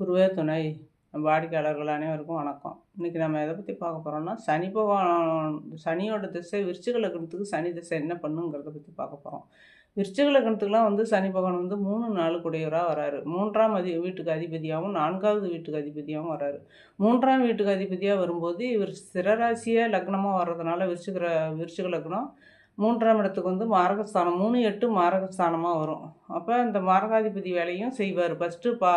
குருவே துணை. வாடிக்கையாளர்கள் அனைவருக்கும் வணக்கம். இன்றைக்கி நம்ம எதை பற்றி பார்க்க போகிறோம்னா சனி பகவான் சனியோட திசை விருச்சிக லக்னத்துக்கு சனி திசை என்ன பண்ணுங்கிறத பற்றி பார்க்க போகிறோம் விருச்சிக லக்னத்துக்குலாம் வந்து சனி பகவான் வந்து மூணு நாலு வராரு. மூன்றாம் அதி வீட்டுக்கு அதிபதியாகவும் நான்காவது வீட்டுக்கு அதிபதியாகவும் வராரு. மூன்றாம் வீட்டுக்கு அதிபதியாக வரும்போது இவர் சிரராசியாக லக்னமாக வர்றதுனால விருச்சிக விருச்சிக லக்னம் மூன்றாம் இடத்துக்கு வந்து மாரகஸ்தானம் மூணு எட்டு மாரகஸ்தானமாக வரும். அப்போ இந்த மாரகாதிபதி வேலையும் செய்வார். ஃபஸ்ட்டு பா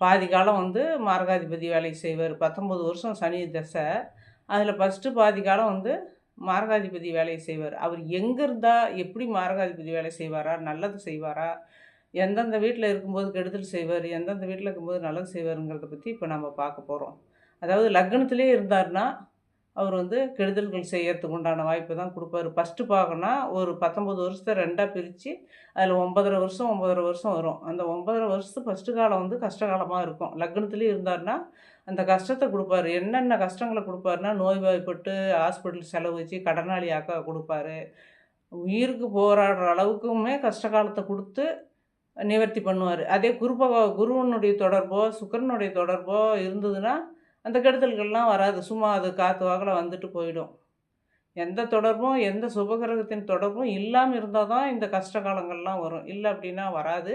பாதி காலம் வந்து மார்காதிபதி வேலையை செய்வார். பத்தொம்பது வருஷம் சனி தசை. அதில் ஃபஸ்ட்டு பாதி காலம் வந்து மார்காதிபதி வேலையை செய்வார். அவர் எங்கே இருந்தால் எப்படி மார்காதிபதி வேலை செய்வாரா? நல்லது செய்வாரா? எந்தெந்த வீட்டில் இருக்கும்போது கெடுதல் செய்வார்? எந்தெந்த வீட்டில் இருக்கும்போது நல்லது செய்வாருங்கிறத பற்றி இப்போ நம்ம பார்க்க போகிறோம் அதாவது லக்னத்திலே இருந்தார்னா அவர் வந்து கெடுதல்கள் செய்யறதுக்கு உண்டான வாய்ப்பு தான் கொடுப்பாரு. ஃபஸ்ட்டு பார்க்கணுன்னா ஒரு பத்தொம்பது வருஷத்தை ரெண்டாக பிரித்து அதில் ஒன்பதரை வருஷம் ஒன்பதரை வருஷம் வரும். அந்த ஒன்பதரை வருஷத்து ஃபஸ்ட்டு காலம் வந்து கஷ்டகாலமாக இருக்கும். லக்னத்துலேயும் இருந்தாருன்னா அந்த கஷ்டத்தை கொடுப்பாரு. என்னென்ன கஷ்டங்களை கொடுப்பாருன்னா நோய்வாய்ப்பட்டு ஹாஸ்பிட்டல் செலவு வச்சு கடனாளியாக்க கொடுப்பாரு. உயிருக்கு போராடுற அளவுக்குமே கஷ்ட காலத்தை கொடுத்து நிவர்த்தி பண்ணுவார். அதே குருப குருவனுடைய தொடர்போ சுக்கரனுடைய தொடர்போ இருந்ததுன்னா அந்த கெடுதல்கள்லாம் வராது. சும்மா அது காற்று வாக்கில் வந்துட்டு போயிடும். எந்த தொடர்பும் எந்த சுபகிரகத்தின் தொடர்பும் இல்லாமல் இருந்தால் தான் இந்த கஷ்ட காலங்கள்லாம் வரும். இல்லை அப்படின்னா வராது.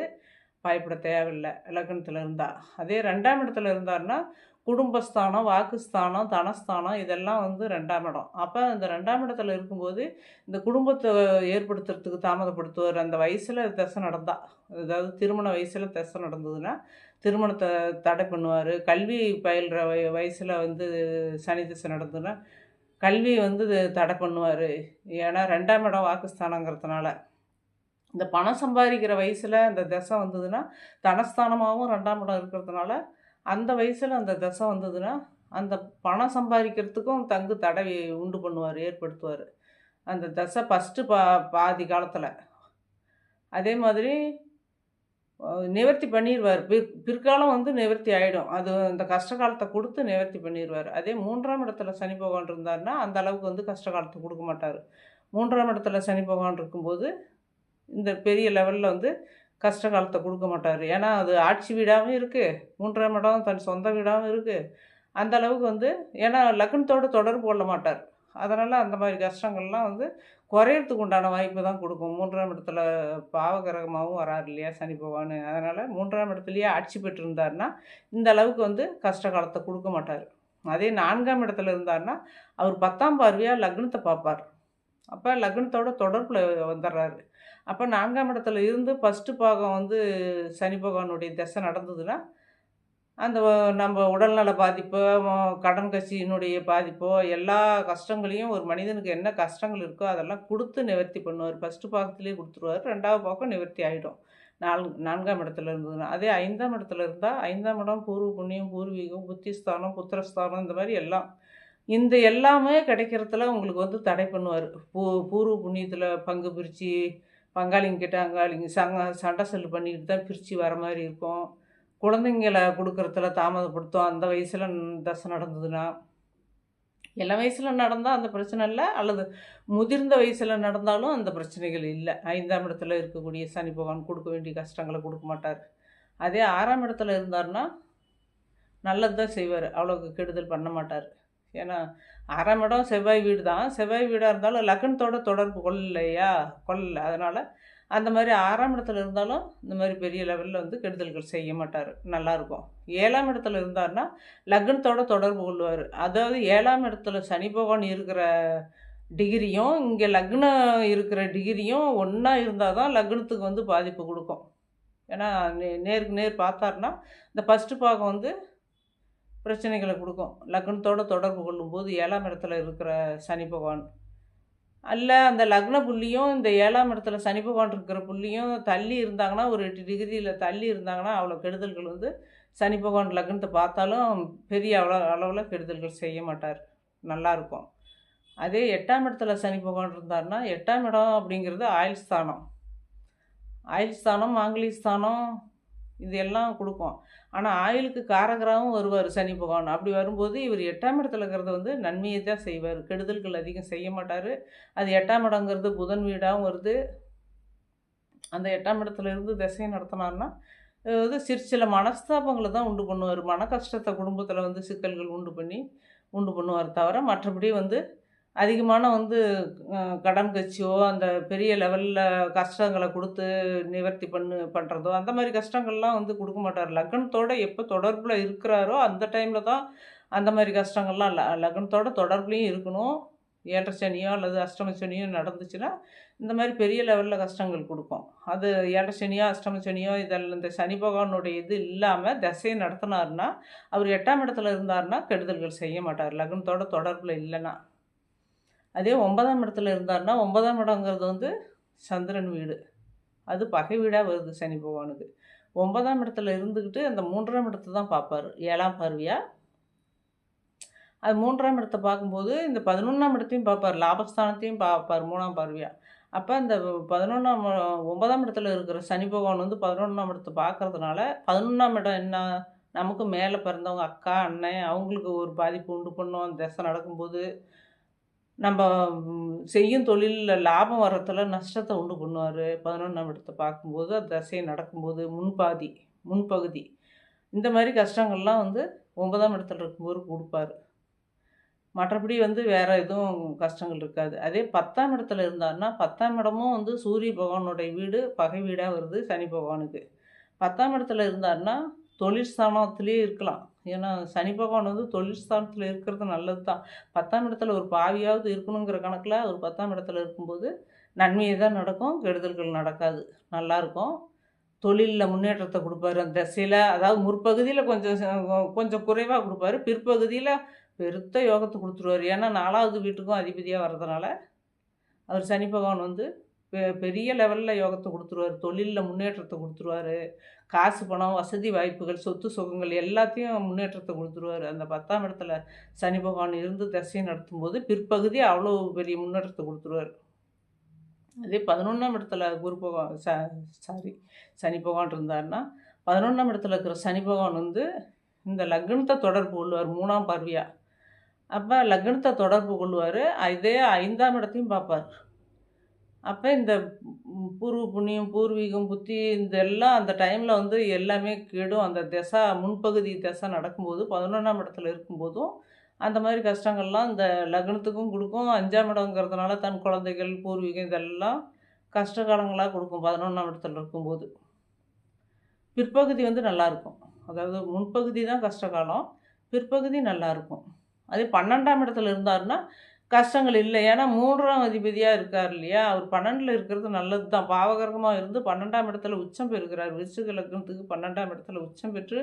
பயப்பட தேவையில்லை. லக்னத்தில் இருந்தால் அதே ரெண்டாம் இடத்துல இருந்தார்னா குடும்பஸ்தானம் வாக்குஸ்தானம் தனஸ்தானம் இதெல்லாம் வந்து ரெண்டாம் இடம். அப்போ இந்த ரெண்டாம் இடத்துல இருக்கும்போது இந்த குடும்பத்தை ஏற்படுத்துறதுக்கு தாமதப்படுத்துவார். அந்த வயசில் தசை நடந்தா. அதாவது திருமண வயசில் தசை நடந்ததுன்னா திருமணத்தை தடை பண்ணுவார். கல்வி பயில்கிற வய வயசில் வந்து சனி திசை நடந்ததுன்னா கல்வி வந்து தடை பண்ணுவார். ஏன்னா ரெண்டாம் இடம் வாக்குஸ்தானங்கிறதுனால. இந்த பணம் சம்பாதிக்கிற வயசில் அந்த தசை வந்ததுன்னா தனஸ்தானமாகவும் ரெண்டாம் இடம் இருக்கிறதுனால அந்த வயசில் அந்த தசை வந்ததுன்னா அந்த பணம் சம்பாதிக்கிறதுக்கும் தங்கு தடை உண்டு பண்ணுவார் ஏற்படுத்துவார். அந்த தசை ஃபஸ்ட்டு பா பாதி காலத்தில். அதே மாதிரி நிவர்த்தி பண்ணிடுவார் பிற் பிற்காலம் வந்து நிவர்த்தி ஆகிடும் அது அந்த கஷ்ட காலத்தை கொடுத்து நிவர்த்தி பண்ணிடுவார் அதே மூன்றாம் இடத்துல சனி பகவான் இருந்தார்னா அந்த அளவுக்கு வந்து கஷ்ட காலத்தை கொடுக்க மாட்டார். மூன்றாம் இடத்துல சனி பகவான் இருக்கும்போது இந்த பெரிய லெவலில் வந்து கஷ்ட காலத்தை கொடுக்க மாட்டார். ஏன்னா அது ஆட்சி வீடாகவும் இருக்குது மூன்றாம் இடம் தன் சொந்த வீடாகவும் இருக்குது அந்த அளவுக்கு வந்து ஏன்னா லக்னத்தோடு தொடர்பு கொள்ள மாட்டார். அதனால் அந்த மாதிரி கஷ்டங்கள்லாம் வந்து குறையறதுக்கு உண்டான வாய்ப்பு தான் கொடுக்கும். மூன்றாம் இடத்துல பாவகிரகமாகவும் வராரு இல்லையா? சனி பகவான். அதனால் மூன்றாம் இடத்துலையே ஆட்சி பெற்றிருந்தாருன்னா இந்த அளவுக்கு வந்து கஷ்ட காலத்தை கொடுக்க மாட்டார். அதே நான்காம் இடத்துல இருந்தாருன்னா அவர் பத்தாம் பார்வையாக லக்னத்தை பார்ப்பார். அப்போ லக்னத்தோட தொடர்பில் வந்துடுறாரு அப்போ நான்காம் இடத்துல இருந்து ஃபஸ்ட்டு பாகம் வந்து சனி பகவானுடைய தசை நடந்ததுன்னா அந்த நம்ம உடல்நல பாதிப்போ கடன் கட்சியினுடைய பாதிப்போ எல்லா கஷ்டங்களையும் ஒரு மனிதனுக்கு என்ன கஷ்டங்கள் இருக்கோ அதெல்லாம் கொடுத்து நிவர்த்தி பண்ணுவார் ஃபஸ்ட்டு பாகத்துலேயே கொடுத்துருவார் ரெண்டாவது பாகம் நிவர்த்தி ஆகிடும் நால் நான்காம் இடத்துல இருந்ததுன்னா அதே ஐந்தாம் இடத்துல இருந்தால் ஐந்தாம் இடம் பூர்வ புண்ணியம் பூர்வீகம் புத்திஸ்தானம் புத்திரஸ்தானம் இந்த மாதிரி எல்லாம் இந்த எல்லாமே கிடைக்கிறதுல உங்களுக்கு வந்து தடை பண்ணுவார் பூ பூர்வ புண்ணியத்தில் பங்கு பிரித்து பங்காளிங்க கிட்ட அங்காளிங்க சங்க சண்டை செல்லு பண்ணிக்கிட்டு தான் பிரித்து வர மாதிரி இருக்கும் குழந்தைங்களை கொடுக்குறதுல தாமதப்படுத்தும். அந்த வயசில் தசை நடந்ததுன்னா எல்லா வயசில் நடந்தால் அந்த பிரச்சனை இல்லை அல்லது முதிர்ந்த வயசில் நடந்தாலும் அந்த பிரச்சனைகள் இல்லை. ஐந்தாம் இடத்துல இருக்கக்கூடிய சனி பகவான் கொடுக்க வேண்டிய கஷ்டங்களை கொடுக்க மாட்டார். அதே ஆறாம் இடத்துல இருந்தார்னா நல்லது தான் செய்வார். அவ்வளோக்கு கெடுதல் பண்ண மாட்டார். ஏன்னா ஆறாம் இடம் செவ்வாய் வீடு தான் செவ்வாய் வீடாக இருந்தாலும் லக்னத்தோட தொடர்பு கொள்ளலையா? கொள்ளலை. அதனால் அந்த மாதிரி ஆறாம் இடத்துல இருந்தாலும் இந்த மாதிரி பெரிய லெவலில் வந்து கெடுதல்கள் செய்ய மாட்டார். நல்லாயிருக்கும் ஏழாம் இடத்துல இருந்தார்னா லக்னத்தோட தொடர்பு கொள்வார். அதாவது ஏழாம் இடத்துல சனி பகவான் இருக்கிற டிகிரியும் இங்கே லக்னம் இருக்கிற டிகிரியும் ஒன்றா இருந்தால் தான் லக்னத்துக்கு வந்து பாதிப்பு கொடுக்கும். ஏன்னா நே நேருக்கு நேர் பார்த்தாருன்னா இந்த ஃபஸ்ட்டு பாகம் வந்து பிரச்சனைகளை கொடுக்கும். லக்னத்தோட தொடர்பு கொள்ளும்போது ஏழாம் இடத்துல இருக்கிற சனி பகவான் அல்ல அந்த லக்ன புள்ளியும் இந்த ஏழாம் இடத்துல சனி பகவான் இருக்கிற புள்ளியும் தள்ளி இருந்தாங்கன்னா ஒரு எட்டு டிகிரியில் தள்ளி இருந்தாங்கன்னா அவ்வளோ கெடுதல்கள் வந்து சனி பகவான் லக்னத்தை பார்த்தாலும் பெரிய அவ்வளோ அளவில் கெடுதல்கள் செய்ய மாட்டார். நல்லாயிருக்கும் அதே எட்டாம் இடத்துல சனி பகவான் இருந்தார்னா எட்டாம் இடம் அப்படிங்கிறது ஆயுள் ஸ்தானம். ஆயுள் ஸ்தானம் மாங்கலி ஸ்தானம் இது எல்லாம் கொடுக்கும். ஆனால் ஆயுளுக்கு காரங்கராகவும் வருவார் சனி பகவான். அப்படி வரும்போது இவர் எட்டாம் இடத்துல இருக்கிறத வந்து நன்மையை தான் செய்வார். கெடுதல்கள் அதிகம் செய்ய மாட்டார். அது எட்டாம் இடங்கிறது புதன் வீடாகவும் வருது. அந்த எட்டாம் இடத்துல இருந்து திசையை நடத்தினார்னா வந்து சிறு சில மனஸ்தாபங்களை தான் உண்டு பண்ணுவார். மன கஷ்டத்தை குடும்பத்தில் வந்து சிக்கல்கள் உண்டு பண்ணி உண்டு பண்ணுவார் தவிர மற்றபடி வந்து அதிகமான வந்து கடன் கட்சியோ அந்த பெரிய லெவலில் கஷ்டங்களை கொடுத்து நிவர்த்தி பண்ணு பண்ணுறதோ அந்த மாதிரி கஷ்டங்கள்லாம் வந்து கொடுக்க மாட்டார். லக்னத்தோட எப்போ தொடர்பில் இருக்கிறாரோ அந்த டைமில் தான் அந்த மாதிரி கஷ்டங்கள்லாம் ல லக்னத்தோட தொடர்புலையும் இருக்கணும். ஏழரை சனியோ அல்லது அஷ்டம சனியோ நடந்துச்சுன்னா இந்த மாதிரி பெரிய லெவலில் கஷ்டங்கள் கொடுக்கும். அது ஏழரை சனியோ அஷ்டம சனியோ இதெல்லாம் இந்த சனி பகவானுடைய இது இல்லாமல் திசையை நடத்தினாருன்னா அவர் எட்டாம் இடத்துல இருந்தாருன்னா கெடுதல்கள் செய்ய மாட்டார். லக்னத்தோட தொடர்பில் இல்லைன்னா. அதே ஒன்பதாம் இடத்துல இருந்தாருன்னா ஒன்பதாம் இடங்கிறது வந்து சந்திரன் வீடு. அது பகை வீடாக வருது சனி பகவானுக்கு. ஒன்பதாம் இடத்துல இருந்துக்கிட்டு அந்த மூன்றாம் இடத்தை தான் பார்ப்பார். ஏழாம் பார்வையாக அது மூன்றாம் இடத்தை பார்க்கும்போது இந்த பதினொன்றாம் இடத்தையும் பார்ப்பார். லாபஸ்தானத்தையும் பார்ப்பார் மூணாம் பார்வையாக அப்போ இந்த பதினொன்றாம் ஒன்பதாம் இடத்துல இருக்கிற சனி பகவான் வந்து பதினொன்றாம் இடத்தை பார்க்குறதுனால பதினொன்றாம் இடம் என்ன? நமக்கு மேலே பிறந்தவங்க அக்கா அண்ணன் அவங்களுக்கு ஒரு பாதிப்பு உண்டு பண்ணும். அந்த திசை நடக்கும்போது நம்ம செய்யும் தொழிலில் லாபம் வர்றதுல நஷ்டத்தை உண்டு பண்ணுவார். பதினொன்றாம் இடத்தை பார்க்கும்போது அந்த தசை நடக்கும்போது முன்பாதி முன்பகுதி. இந்த மாதிரி கஷ்டங்கள்லாம் வந்து ஒன்பதாம் இடத்துல இருக்கும்போது கொடுப்பாரு. மற்றபடி வந்து வேறு எதுவும் கஷ்டங்கள் இருக்காது. அதே பத்தாம் இடத்துல இருந்தாருன்னா பத்தாம் இடமும் வந்து சூரிய பகவானுடைய வீடு பகை வீடாக வருது சனி பகவானுக்கு. பத்தாம் இடத்துல இருந்தார்னா தொழில் ஸ்தானத்துலேயே இருக்கலாம். ஏன்னா சனி பகவான் வந்து தொழில் ஸ்தானத்தில் இருக்கிறது நல்லது தான் பத்தாம் இடத்துல ஒரு பாவியாவது இருக்கணுங்கிற கணக்கில் ஒரு பத்தாம் இடத்துல இருக்கும்போது நன்மையே தான் நடக்கும் கெடுதல்கள் நடக்காது. நல்லாயிருக்கும் தொழிலில் முன்னேற்றத்தை கொடுப்பாரு அந்த சில அதாவது முற்பகுதியில் கொஞ்சம் கொஞ்சம் குறைவாக கொடுப்பாரு. பிற்பகுதியில் பெருத்த யோகத்தை கொடுத்துருவார். ஏன்னா நாலாவது வீட்டுக்கும் அதிபதியாக வர்றதுனால அவர் சனி பகவான் வந்து பெரிய லெவலில் யோகத்தை கொடுத்துருவார். தொழிலில் முன்னேற்றத்தை கொடுத்துருவாரு. காசு பணம் வசதி வாய்ப்புகள் சொத்து சுகங்கள் எல்லாத்தையும் முன்னேற்றத்தை கொடுத்துருவாரு. அந்த பத்தாம் இடத்துல சனி பகவான் இருந்து திசையை நடத்தும்போது பிற்பகுதி அவ்வளோ பெரிய முன்னேற்றத்தை கொடுத்துருவார். அதே பதினொன்றாம் இடத்துல குரு பகவான் ச சாரி சனி பகவான் இருந்தாருன்னா பதினொன்றாம் இடத்துல இருக்கிற சனி பகவான் வந்து இந்த லக்னத்தை தொடர்பு கொள்வார் மூணாம் பார்வையாக அப்போ லக்னத்தை தொடர்பு கொள்வார் இதே ஐந்தாம் இடத்தையும் பார்ப்பார். அப்போ இந்த பூர்வ புண்ணியம் பூர்வீகம் புத்தி இதெல்லாம் அந்த டைமில் வந்து எல்லாமே கெடும். அந்த திசை முன்பகுதி திசை நடக்கும்போது பதினொன்றாம் இடத்துல இருக்கும்போதும் அந்த மாதிரி கஷ்டங்கள்லாம் இந்த லக்னத்துக்கும் கொடுக்கும். அஞ்சாம் இடங்கிறதுனால தன் குழந்தைகள் பூர்வீகம் இதெல்லாம் கஷ்டகாலங்களாக கொடுக்கும் பதினொன்றாம் இடத்துல இருக்கும்போது. பிற்பகுதி வந்து நல்லாயிருக்கும் அதாவது முன்பகுதி தான் கஷ்டகாலம் பிற்பகுதி நல்லாயிருக்கும் அதே பன்னெண்டாம் இடத்துல இருந்தாருன்னா கஷ்டங்கள் இல்லை. ஏன்னா மூன்றாம் அதிபதியாக இருக்கார் இல்லையா? அவர் பன்னெண்டில் இருக்கிறது நல்லது தான் பாவகரகமாக இருந்து பன்னெண்டாம் இடத்துல உச்சம் பெறுகிறார். விருச்சிக லக்னத்துக்கு பன்னெண்டாம் இடத்துல உச்சம் பெற்று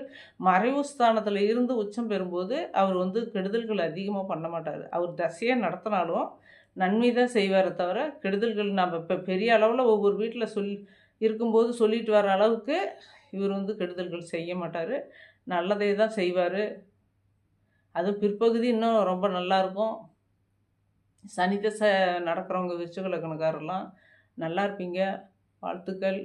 மறைவு ஸ்தானத்தில் இருந்து உச்சம் பெறும்போது அவர் வந்து கெடுதல்கள் அதிகமாக பண்ண மாட்டார். அவர் தசையை நடத்தினாலும் நன்மை தான் செய்வாரே தவிர கெடுதல்கள் நம்ம இப்போ பெரிய அளவில் ஒவ்வொரு வீட்டில் சொல் இருக்கும்போது சொல்லிட்டு வர அளவுக்கு இவர் வந்து கெடுதல்கள் செய்ய மாட்டார். நல்லதே தான் செய்வார். அது பிற்பகுதி இன்னும் ரொம்ப நல்லாயிருக்கும் சனி தசை நடக்கிறவங்க விருச்சிக லக்னக்காரெல்லாம் நல்லா இருப்பீங்க. வாழ்த்துக்கள்.